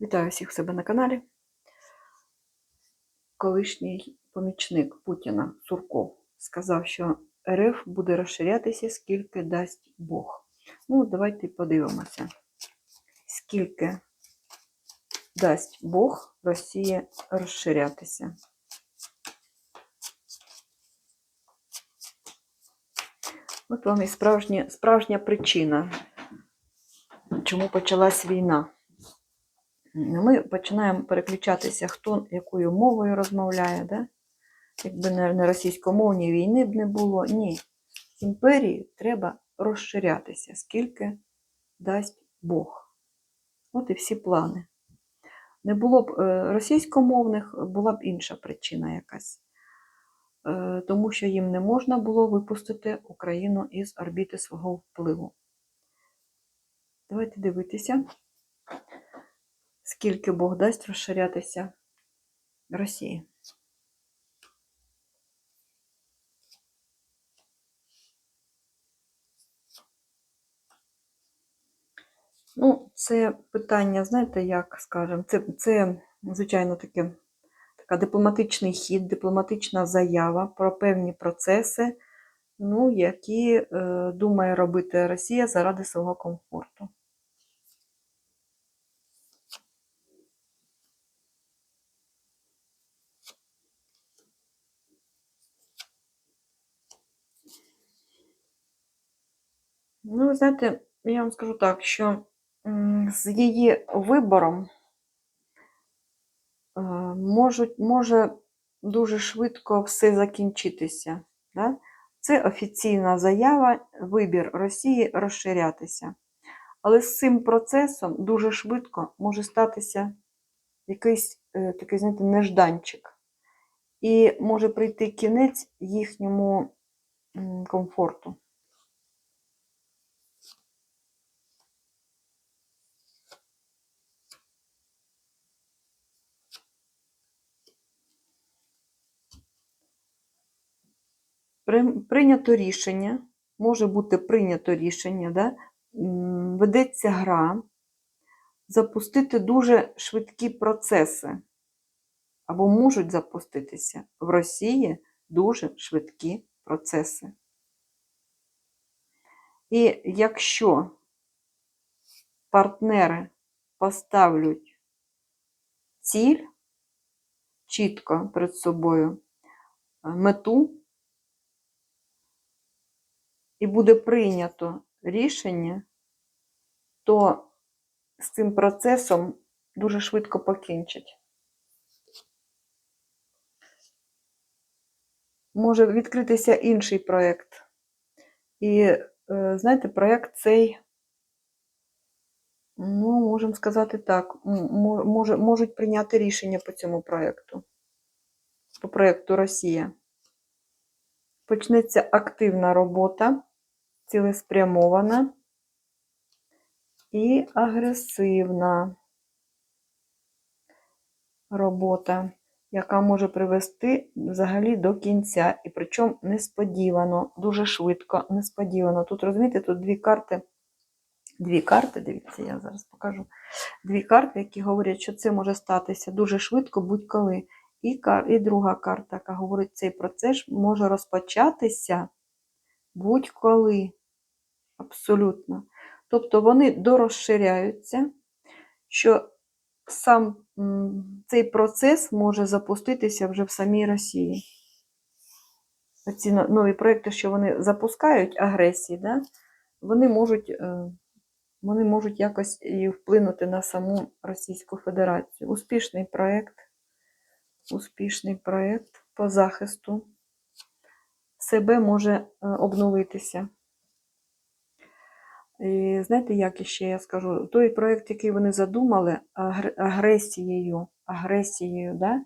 Вітаю всіх себе на каналі. Колишній помічник Путіна Сурков сказав, що РФ буде розширятися, скільки дасть Бог. Ну, давайте подивимося, скільки дасть Бог Росії розширятися. От вам і справжня, справжня причина, чому почалась війна. Ми починаємо переключатися, хто якою мовою розмовляє. Да? Якби не російськомовні війни б не було. Ні. Імперії треба розширятися, скільки дасть Бог. От і всі плани. Не було б е, російськомовних, була б інша причина якась. Е, Тому що їм не можна було випустити Україну із орбіти свого впливу. Давайте дивитися скільки Бог дасть розширятися Росії. Ну, це питання, знаєте, як скажемо, це, це звичайно, таке, така дипломатичний хід, дипломатична заява про певні процеси, ну, які е, думає робити Росія заради свого комфорту. Ну, ви знаєте, я вам скажу так, що з її вибором можуть, може дуже швидко все закінчитися. Да? Це офіційна заява, вибір Росії розширятися. Але з цим процесом дуже швидко може статися якийсь е, такий, знаєте, нежданчик. І може прийти кінець їхньому комфорту. Прийнято рішення, може бути прийнято рішення, да? ведеться гра, запустити дуже швидкі процеси, або можуть запуститися в Росії дуже швидкі процеси. І якщо партнери поставлять ціль чітко перед собою е, мету, і буде прийнято рішення, то з цим процесом дуже швидко покінчать. Може відкритися інший проєкт. І, е, знаєте, проєкт цей, ну, можемо сказати так, може, можуть прийняти рішення по цьому проєкту, по проєкту Росія. Почнеться активна робота, цілеспрямована і агресивна робота, яка може привести взагалі до кінця. І причому несподівано, дуже швидко, несподівано. Тут, розумієте, тут дві карти. Дві карти, дивіться, я зараз покажу. Дві карти, які говорять, що це може статися дуже швидко, будь-коли. І, і друга карта, яка говорить, цей процес може розпочатися будь-коли. Абсолютно. Тобто вони дорозширяються, що сам цей процес може запуститися вже в самій Росії. Ці нові проекти, що вони запускають агресії, да, вони можуть, е, вони можуть якось і вплинути на саму Російську Федерацію. Успішний проєкт, успішний проєкт по захисту себе може е, обновитися. І знаєте, як іще я скажу? Той проєкт, який вони задумали, агресією, агресією, да?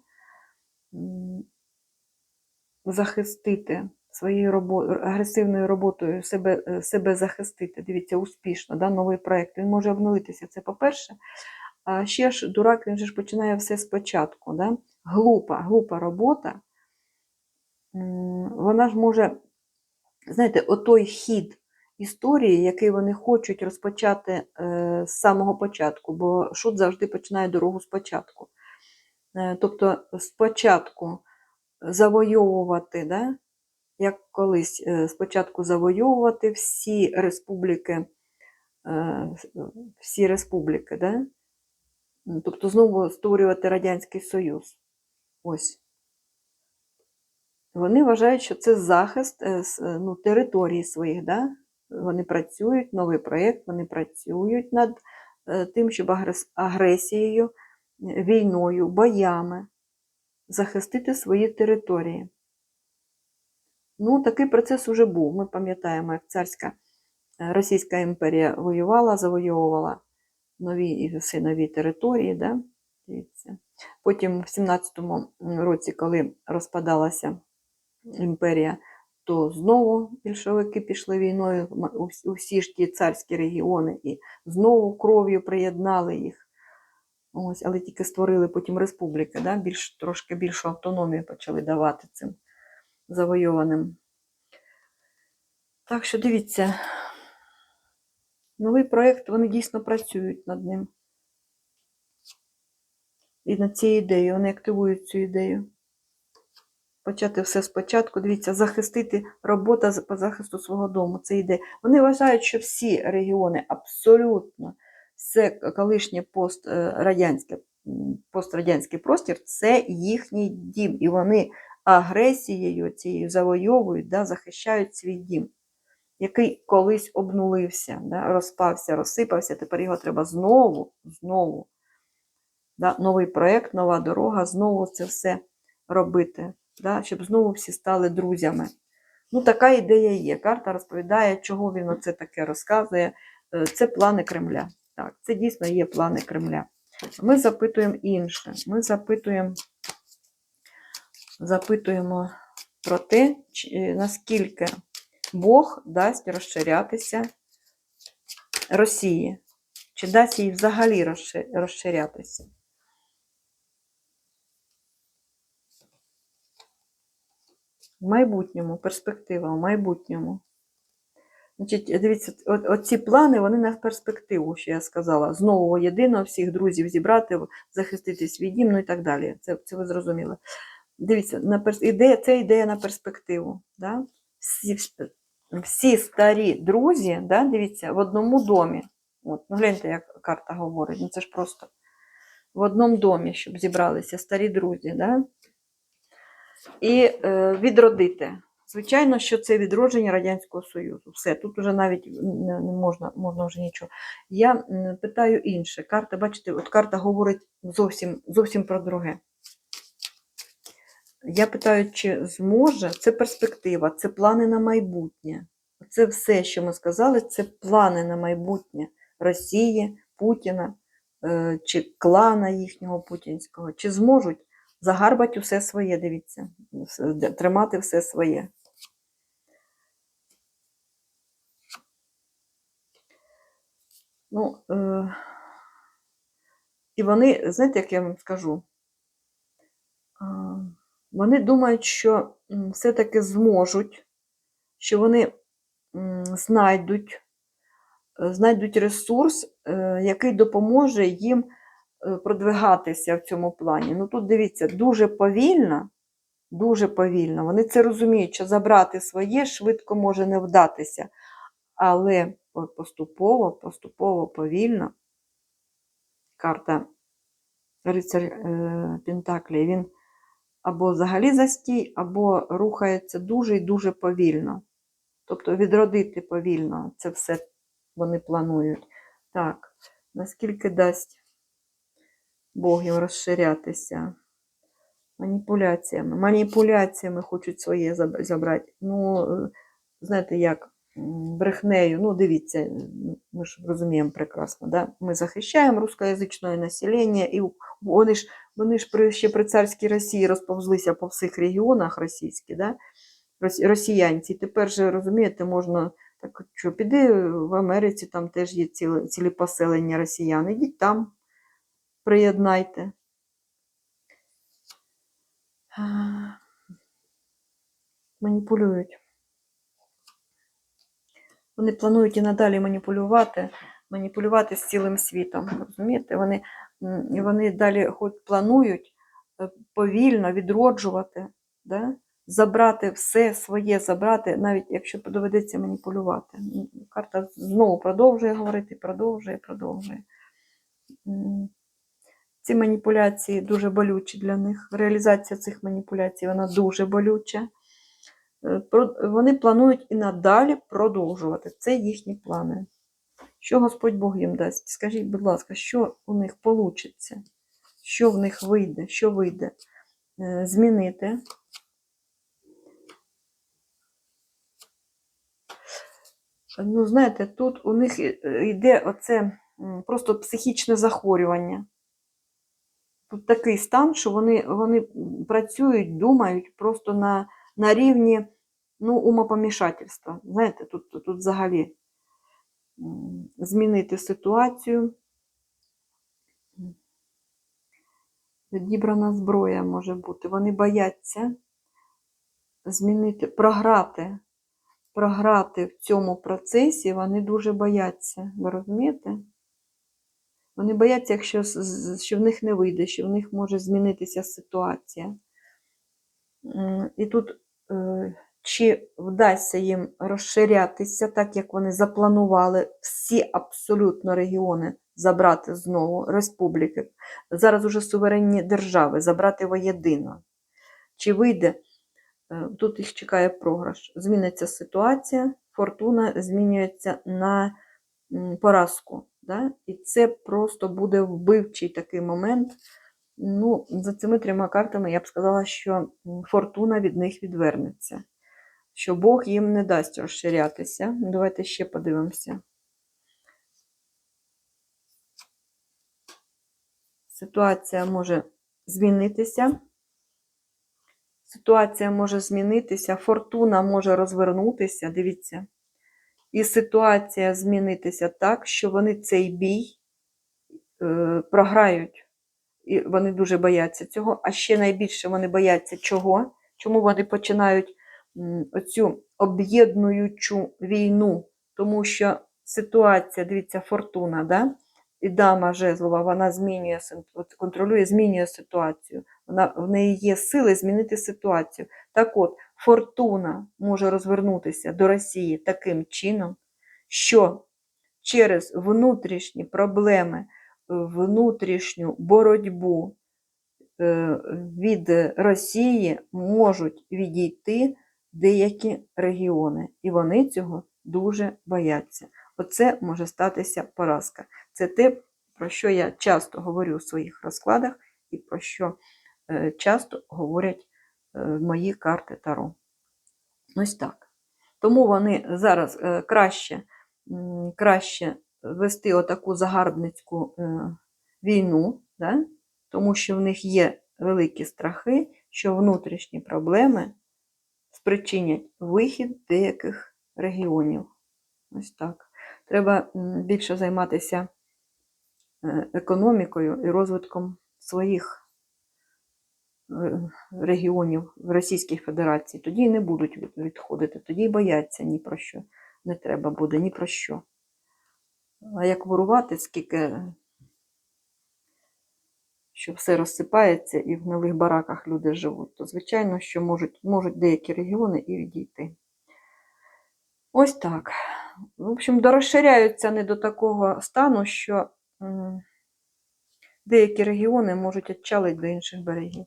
захистити своєю роботою, агресивною роботою себе, е, себе захистити. Дивіться, успішно, да? новий проєкт. Він може обновитися. Це по-перше. А ще ж дурак, він же ж починає все спочатку. Да? Глупа, глупа робота. Вона ж може, знаєте, отой хід історії, який вони хочуть розпочати е, з самого початку, бо шут завжди починає дорогу спочатку. Е, тобто спочатку завойовувати, да? як колись е, спочатку завойовувати всі республіки, всі республіки, да? Тобто знову створювати Радянський Союз. Ось. Вони вважають, що це захист ну, території своїх. Да? Вони працюють, новий проєкт, вони працюють над е, тим, щоб агресією, війною, боями захистити свої території. Ну, такий процес уже був. Ми пам'ятаємо, як царська е, Російська імперія воювала, завойовувала нові і все нові території. Да? Потім в 17-му році, коли розпадалася імперія, то знову більшовики пішли війною у всі ж ті царські регіони і знову кров'ю приєднали їх. Ось, але тільки створили потім республіки, да? Більш, трошки більшу автономію почали давати цим завойованим. Так що дивіться, новий проєкт, вони дійсно працюють над ним. І над цією ідеєю, вони активують цю ідею. Почати все спочатку. Дивіться, захистити робота по захисту свого дому. Це ідея. Вони вважають, що всі регіони абсолютно все колишнє пострадянське, пострадянський простір це їхній дім. І вони агресією цією завойовують, да, захищають свій дім, який колись обнулився, да, розпався, розсипався. Тепер його треба знову, знову. Да, новий проєкт, нова дорога, знову це все робити, да, щоб знову всі стали друзями. Ну, така ідея є. Карта розповідає, чого він оце таке розказує. Е, Це плани Кремля. Так, це дійсно є плани Кремля. Ми запитуємо інше. Ми запитуємо, запитуємо про те, е, наскільки Бог дасть розширятися Росії. Чи дасть їй взагалі розширятися? В майбутньому, перспектива в майбутньому. Значить, дивіться, оці плани, вони на перспективу, що я сказала. Знову воєдино всіх друзів зібрати, захистити свій дім, ну і так далі. Це, це ви зрозуміли. Дивіться, на перс... ідея, це ідея на перспективу. Да? Всі, всі старі друзі, да, дивіться, в одному домі. От, ну гляньте, як карта говорить. Ну це ж просто в одному домі, щоб зібралися старі друзі. Да? І е, відродити. Звичайно, що це відродження Радянського Союзу. Все, тут уже навіть не, не можна, можна вже нічого. Я питаю інше. Карта, бачите, от карта говорить зовсім, зовсім про друге. Я питаю, чи зможе, це перспектива, це плани на майбутнє. Це все, що ми сказали, це плани на майбутнє Росії, Путіна е, чи клана їхнього путінського. Чи зможуть загарбати усе своє, дивіться, тримати все своє. Ну, е, і вони, знаєте, як я вам скажу, а, вони думають, що все-таки зможуть, що вони знайдуть, е, знайдуть ресурс, е, який допоможе їм е, продвигатися в цьому плані. Ну тут дивіться, дуже повільно, дуже повільно. Вони це розуміють, що забрати своє швидко може не вдатися. Але поступово, поступово, повільно карта рицар е, Пентаклі, він або взагалі застій, або рухається дуже і дуже повільно. Тобто відродити повільно це все вони планують. Так, наскільки дасть Бог їм розширятися? Маніпуляціями. Маніпуляціями хочуть своє забрати. Ну, е, знаєте, як брехнею. Ну, дивіться, ми ж розуміємо прекрасно. Да? Ми захищаємо рускоязичне населення, і вони ж, вони ж при, ще при царській Росії розповзлися по всіх регіонах російські, да? рос- росіянці. Тепер же, розумієте, можна так, що піди в Америці, там теж є цілі, цілі поселення росіян. Ідіть там, приєднайте. Маніпулюють. Вони планують і надалі маніпулювати, маніпулювати з цілим світом. Розумієте? Вони, вони далі хоч планують е, повільно відроджувати, да? забрати все своє, забрати, навіть якщо доведеться маніпулювати. Карта знову продовжує говорити, продовжує, продовжує. Ці маніпуляції дуже болючі для них. Реалізація цих маніпуляцій вона дуже болюча. Е, Вони планують і надалі продовжувати. Це їхні плани. Що Господь Бог їм дасть? Скажіть, будь ласка, що у них вийде? Що в них вийде? Що вийде? Е, Змінити. Ну, знаєте, тут у них е, йде оце просто психічне захворювання. Тут такий стан, що вони, вони працюють, думають просто на, на рівні ну, умопомішательства. Знаєте, тут, тут, тут взагалі змінити ситуацію. Відібрана зброя може бути. Вони бояться змінити, програти. Програти в цьому процесі вони дуже бояться. Ви розумієте? Вони бояться, якщо що в них не вийде, що в них може змінитися ситуація. І тут е, чи вдасться їм розширятися, так як вони запланували всі абсолютно регіони забрати знову республіки, зараз уже суверенні держави, забрати воєдино. Чи вийде? Е, Тут їх чекає програш. Зміниться ситуація, фортуна змінюється на поразку. Да? І це просто буде вбивчий такий момент. Ну, за цими трьома картами я б сказала, що фортуна від них відвернеться, що Бог їм не дасть розширятися. Давайте ще подивимося. Ситуація може змінитися. Ситуація може змінитися, фортуна може розвернутися, дивіться. І ситуація змінитися так, що вони цей бій е, програють. І вони дуже бояться цього. А ще найбільше вони бояться чого? Чому вони починають оцю об'єднуючу війну? Тому що ситуація, дивіться, фортуна, да? і дама жезлова, вона змінює, контролює, змінює ситуацію. Вона, в неї є сили змінити ситуацію. Так от, фортуна може розвернутися до Росії таким чином, що через внутрішні проблеми, внутрішню боротьбу е, від Росії можуть відійти деякі регіони, і вони цього дуже бояться. Оце може статися поразка. Це те, про що я часто говорю у своїх розкладах, і про що е, часто говорять мої карти Таро. Ось так. Тому вони зараз е, краще, краще вести отаку загарбницьку е, війну, да? тому що в них є великі страхи, що внутрішні проблеми спричинять вихід деяких регіонів. Ось так. Треба більше займатися е, економікою і розвитком своїх е, регіонів в Російській Федерації. Тоді не будуть відходити, тоді бояться ні про що. Не треба буде ні про що. А як ворувати, скільки що все розсипається і в гнилих бараках люди живуть, то звичайно, що можуть, можуть деякі регіони і відійти. Ось так. В общем, дорозширяються не до такого стану, що деякі регіони можуть відчалити до інших берегів.